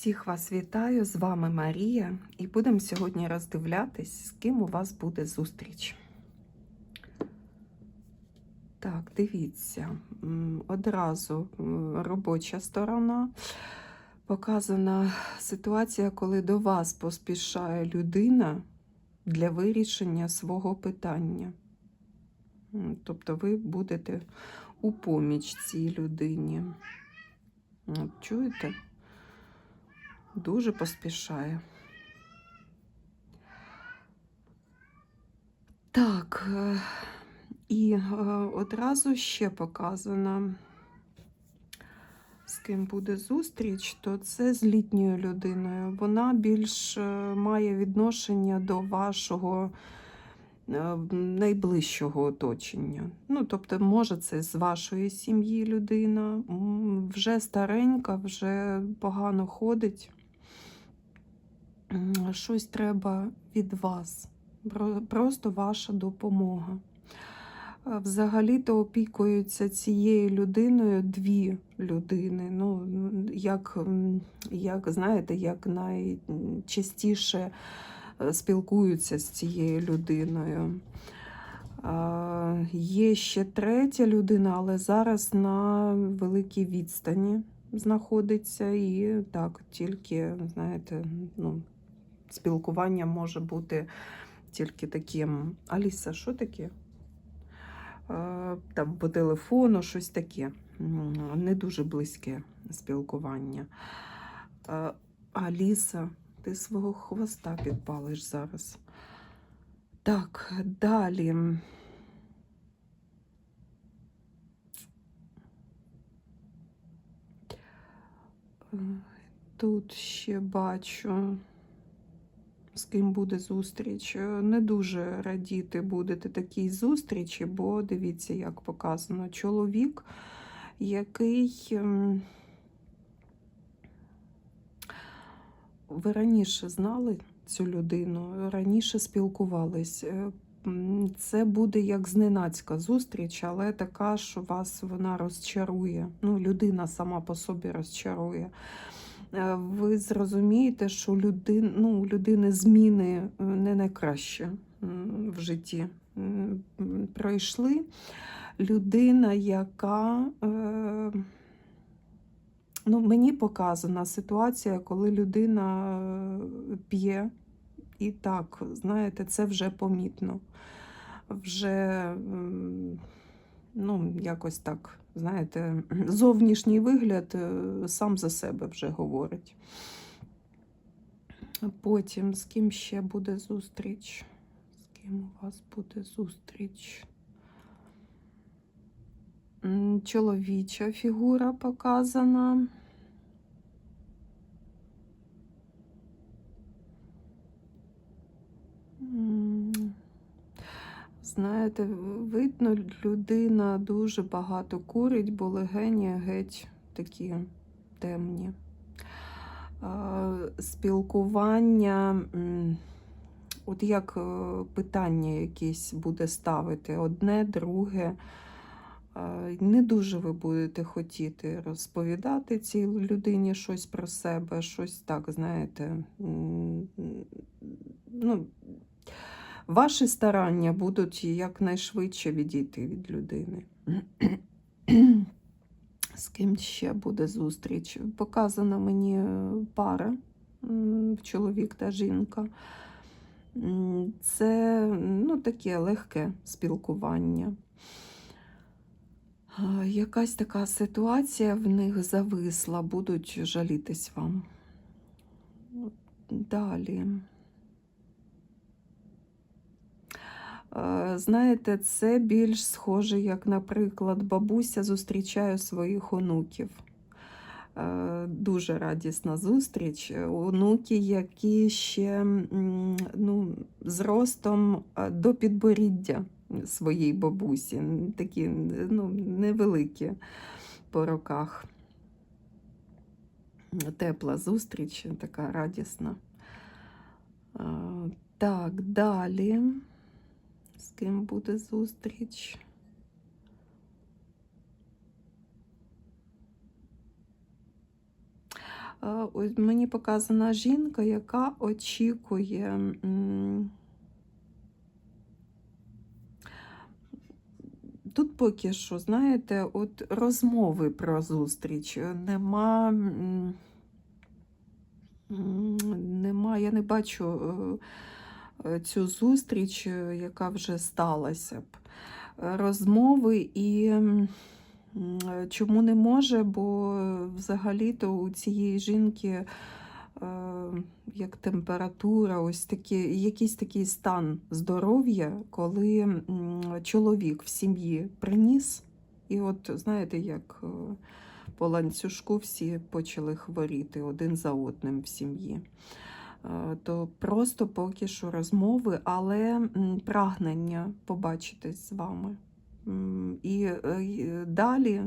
Всіх вас вітаю, з вами Марія, і будемо сьогодні роздивлятись, з ким у вас буде зустріч. Так, дивіться, одразу робоча сторона. Показана ситуація, коли до вас поспішає людина для вирішення свого питання. Тобто ви будете у поміч цій людині. Чуєте? Дуже поспішає. Так, е, і е, одразу ще показано, з ким буде зустріч, то це з літньою людиною. Вона більш е, має відношення до вашого найближчого оточення. Ну, тобто, може, це з вашої сім'ї людина, вже старенька, вже погано ходить. Щось треба від вас. Просто ваша допомога. Е, Взагалі-то опікуються цією людиною дві людини. Ну, як, як знаєте, як найчастіше е, спілкуються з цією людиною. А, Є ще третя людина, але зараз на великій відстані знаходиться, і так, тільки, знаєте, ну, спілкування може бути тільки таким. Аліса, що таке? Е, Там по телефону щось таке. Не дуже близьке спілкування. Е, Аліса, ти свого хвоста підпалиш зараз. Так, далі. Е, Тут ще бачу, з ким буде зустріч. Е, Не дуже радіти будете такій зустрічі, бо дивіться, як показано. Чоловік, який. ем, Ви раніше знали цю людину, раніше спілкувались. Е, Це буде як зненацька зустріч, але така, що вас вона розчарує. Ну, людина сама по собі розчарує. Е, Ви зрозумієте, що людин, ну, людини зміни е, не найкраще в житті пройшли. Людина, яка. Е, Ну, мені показана ситуація, коли людина п'є, і так, знаєте, це вже помітно. Вже, ну, якось так, знаєте, зовнішній вигляд е, сам за себе вже говорить. Потім з ким ще буде зустріч? З ким у вас буде зустріч? Чоловіча фігура показана. Знаєте, видно, людина дуже багато курить, бо легені геть такі темні. Спілкування, от як е, питання якесь буде ставити, одне, друге. Не дуже ви будете хотіти розповідати цій людині щось про себе, щось так, знаєте. Ну, ваші старання будуть якнайшвидше відійти від людини. З ким ще буде зустріч? Показана мені е, пара, чоловік та жінка. Це ну, таке легке спілкування. Якась така ситуація в них зависла, будуть жалітись вам. Далі. Е, Знаєте, це більш схоже, як, наприклад, бабуся зустрічає своїх онуків. Дуже радісна зустріч. Онуки, які ще ну, з до підборіддя своїй бабусі, такі ну, невеликі по роках. Тепла зустріч, така радісна. Так, далі. З ким буде зустріч? Е, ось Мені показана жінка, яка очікує. Тут поки що, знаєте, от розмови про зустріч. Нема, нема, я не бачу е, цю зустріч, е, яка вже сталася б. Розмови і е, чому не може, бо е, взагалі-то у цієї жінки як температура, ось такі, якийсь такий стан здоров'я, коли чоловік в сім'ї приніс, і от знаєте, як по ланцюжку всі почали хворіти один за одним в сім'ї. Е, То просто поки що розмови, але прагнення побачитись з вами. І е, далі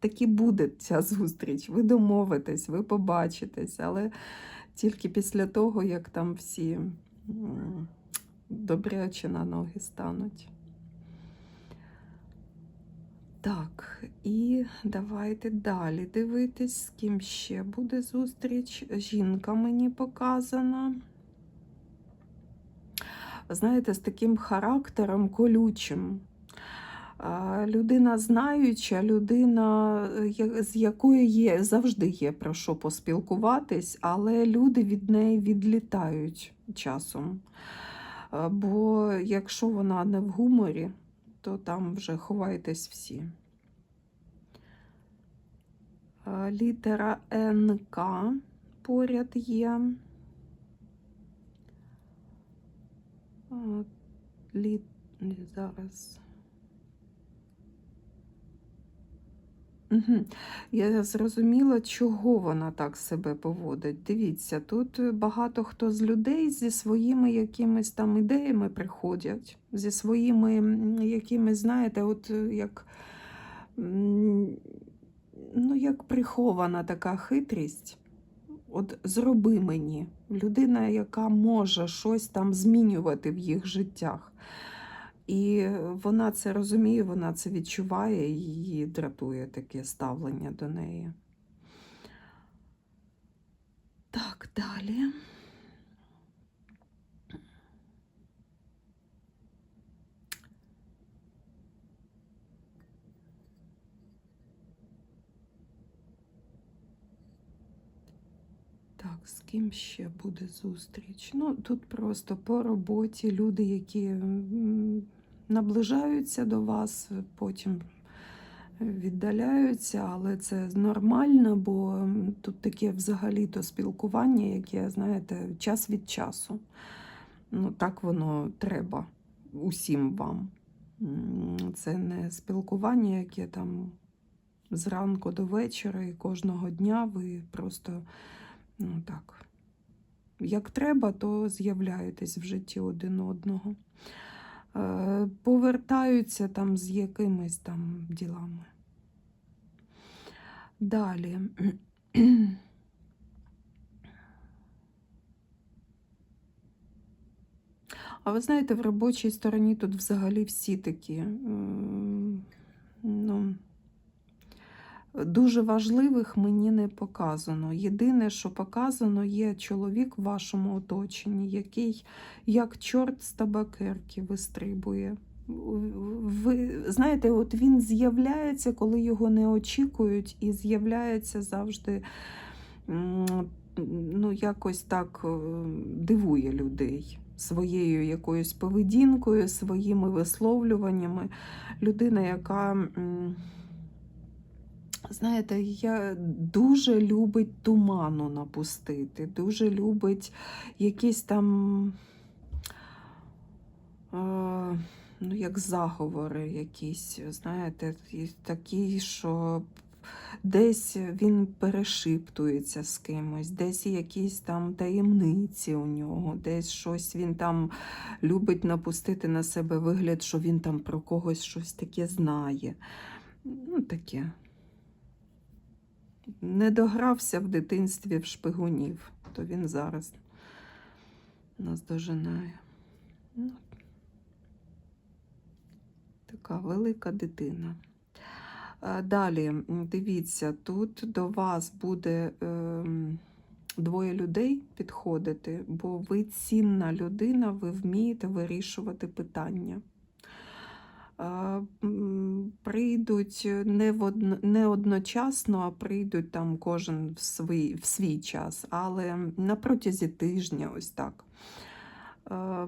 таки буде ця зустріч. Ви домовитесь, ви побачитесь, але тільки після того, як там всі добряче на ноги стануть. Так, і давайте далі дивитись, з ким ще буде зустріч. Жінка мені показана. Знаєте, з таким характером колючим. Людина знаюча, людина, е, з якою є, завжди є про що поспілкуватись, але люди від неї відлітають часом. Бо якщо вона не в гуморі, то там вже ховайтесь всі. Літера НК поряд є. А, Лі... Зараз. Угу. Я зрозуміла, чого вона так себе поводить. Дивіться, тут багато хто з людей зі своїми якимись там ідеями приходять, зі своїми якимись, знаєте, от е, як, ну, як прихована така хитрість. От зроби мені людина, яка може щось там змінювати в їх життях. І вона це розуміє, вона це відчуває, її дратує таке ставлення до неї. Так, далі. Так, з ким ще буде зустріч? Ну, тут просто по роботі люди, які наближаються до вас, потім віддаляються, але це нормально, бо тут таке взагалі-то спілкування, яке, знаєте, час від часу. Ну, так воно треба усім вам. Це не спілкування, яке там зранку до вечора і кожного дня ви просто. Ну так. Як треба, то з'являєтесь в житті один одного. Е, повертаються там з якимись там ділами. Далі. А ви знаєте, в робочій стороні тут взагалі всі такі. Дуже важливих мені не показано. Єдине, що показано, є чоловік в вашому оточенні, який як чорт з табакерки вистрибує. Ви знаєте, от він з'являється, коли його не очікують, і з'являється завжди ну, якось так е, дивує людей своєю якоюсь поведінкою, своїми висловлюваннями. Людина, яка. Знаєте, я дуже любить туману напустити, дуже любить якісь там, ну, як заговори якісь, знаєте, такі, що десь він перешиптується з кимось, десь якісь там таємниці у нього, десь щось він там любить напустити на себе вигляд, що він там про когось щось таке знає. Ну, таке не догрався в дитинстві в шпигунів, то він зараз нас дожинає. Ну, така велика дитина. Е, Далі, дивіться, тут до вас буде ем, двоє людей підходити, бо ви цінна людина, ви вмієте вирішувати питання. Е, Прийдуть не, в не одночасно, а прийдуть там кожен в свій, в свій час, але на протязі тижня, ось так. Е,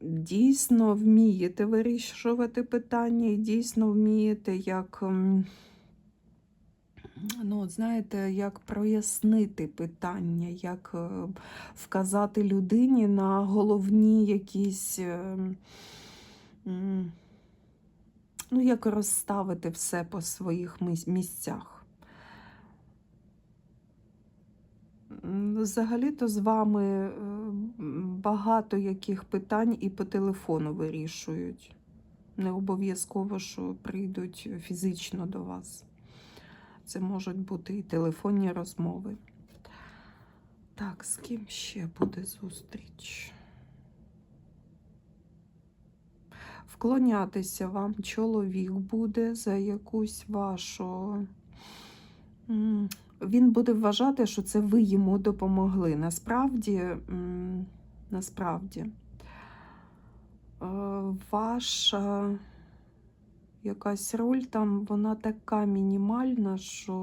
Дійсно вмієте вирішувати питання і дійсно вмієте як, ну, знаєте, як прояснити питання, як е, вказати людині на головні якісь. Ну, як розставити все по своїх місцях. Взагалі-то з вами е, багато яких питань і по телефону вирішують. Не обов'язково, що прийдуть фізично до вас. Це можуть бути і телефонні розмови. Так, з ким ще буде зустріч? Вклонятися вам чоловік буде за якусь вашу. Він буде вважати, що це ви йому допомогли. Насправді, насправді, е, ваша якась роль там, вона така мінімальна, що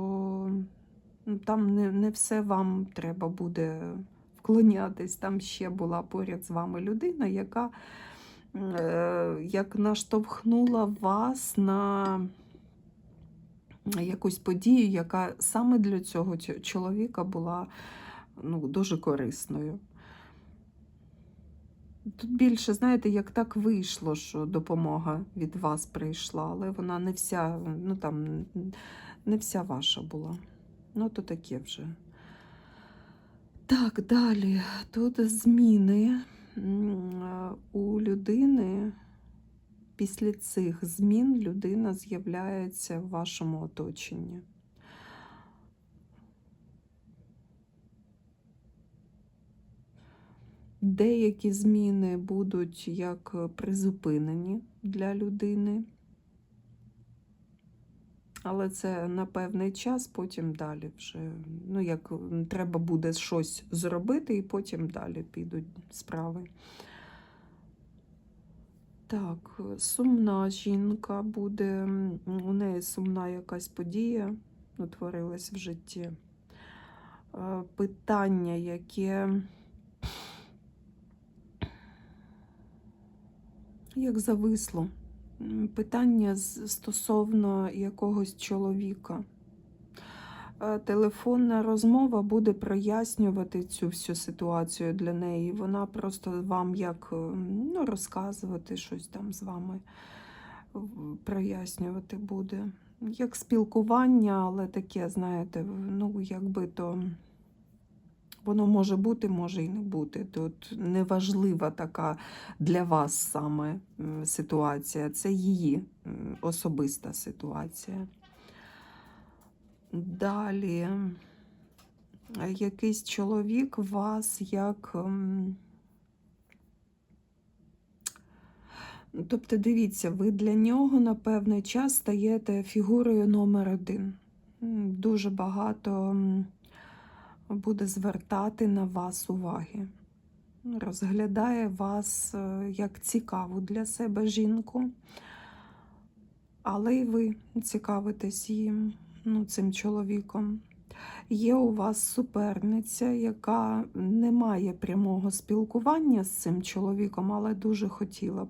ну, там не, не все вам треба буде вклонятись. Там ще була поряд з вами людина, яка як наштовхнула вас на якусь подію, яка саме для цього чоловіка була ну, дуже корисною. Тут більше, знаєте, як так вийшло, що допомога від вас прийшла, але вона не вся, ну там, не вся ваша була. Ну, то таке вже. Так, далі. Тут зміни е, у людини. Після цих змін людина з'являється в вашому оточенні. Деякі зміни будуть як призупинені для людини, але це на певний час, потім далі вже. Ну, як треба буде щось зробити, і потім далі підуть справи. Так, сумна жінка буде, у неї сумна якась подія утворилась в житті. Е, Питання, яке як зависло. Питання стосовно якогось чоловіка. Е, Телефонна розмова буде прояснювати цю всю ситуацію для неї. Вона просто вам як е, ну, розказувати щось там з вами прояснювати буде. Як спілкування, але таке, знаєте, ну, якби то воно може бути, може і не бути. Тут неважлива така для вас саме ситуація, це її особиста ситуація. Далі якийсь чоловік вас як. Тобто, дивіться, ви для нього на певний час стаєте фігурою номер один. Дуже багато буде звертати на вас уваги. Розглядає вас е, як цікаву для себе жінку, але й ви цікавитесь їм, ну, цим чоловіком. Є у вас суперниця, яка не має прямого спілкування з цим чоловіком, але дуже хотіла б.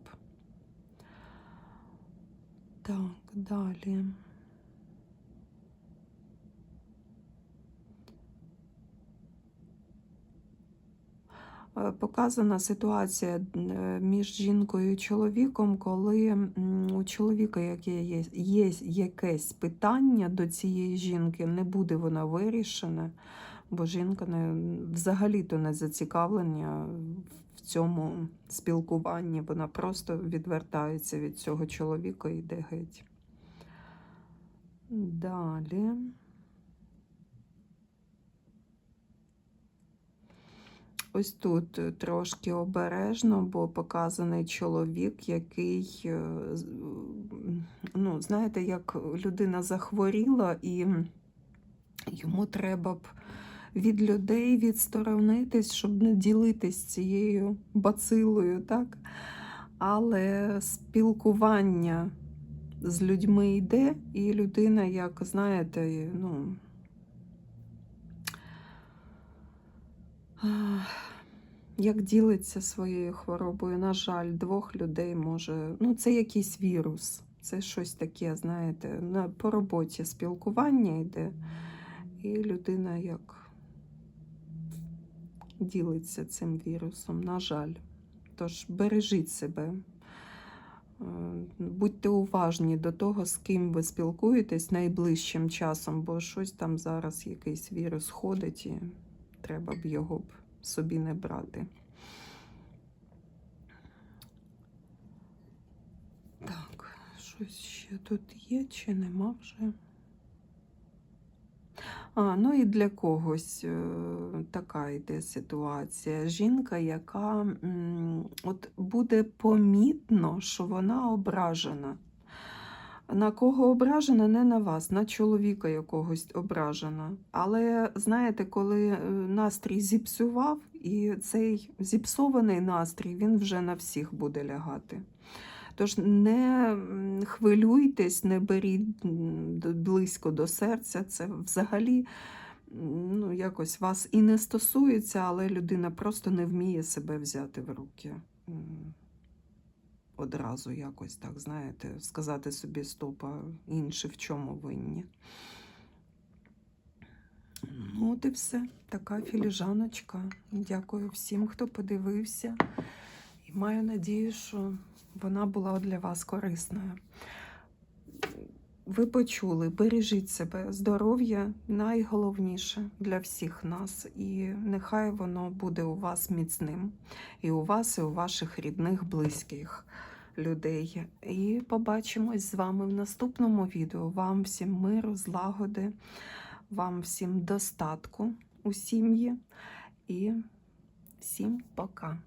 Так, далі. Е, Показана ситуація е, між жінкою і чоловіком, коли у чоловіка яке є, є якесь питання до цієї жінки, не буде вона вирішена, бо жінка не, взагалі-то не зацікавлена в цьому спілкуванні. Вона просто відвертається від цього чоловіка і йде геть. Далі. Ось тут е, трошки обережно, бо показаний чоловік, який е, ну, знаєте, як людина захворіла, і йому треба б від людей відсторонитись, щоб не ділитись цією бацилою, так? Але спілкування з людьми йде, і людина, як знаєте, ну. Як ділиться своєю хворобою, на жаль, двох людей може. Ну, це якийсь вірус. Це щось таке, знаєте, на, по роботі спілкування йде, і людина як ділиться цим вірусом, на жаль. Тож бережіть себе. Е, Будьте уважні до того, з ким ви спілкуєтесь найближчим часом, бо щось там зараз якийсь вірус ходить, і треба б його б собі не брати. Так, щось ще тут є чи нема вже? А, ну і для когось е, така йде ситуація. Жінка, яка от буде помітно, що вона ображена. На кого ображена, не на вас, на чоловіка якогось ображена. Але знаєте, коли е, настрій зіпсував, і цей зіпсований настрій він вже на всіх буде лягати. Тож не хвилюйтесь, не беріть близько до серця. Це взагалі ну, якось вас і не стосується, але людина просто не вміє себе взяти в руки. Одразу якось так, знаєте, сказати собі стоп, а інші в чому винні. Ну, от і все. Така філіжаночка. Дякую всім, хто подивився. І маю надію, що вона була для вас корисною. Ви почули, бережіть себе, здоров'я найголовніше для всіх нас, і нехай воно буде у вас міцним, і у вас, і у ваших рідних, близьких людей. І побачимось з вами в наступному відео. Вам всім миру, злагоди, вам всім достатку у сім'ї і всім пока.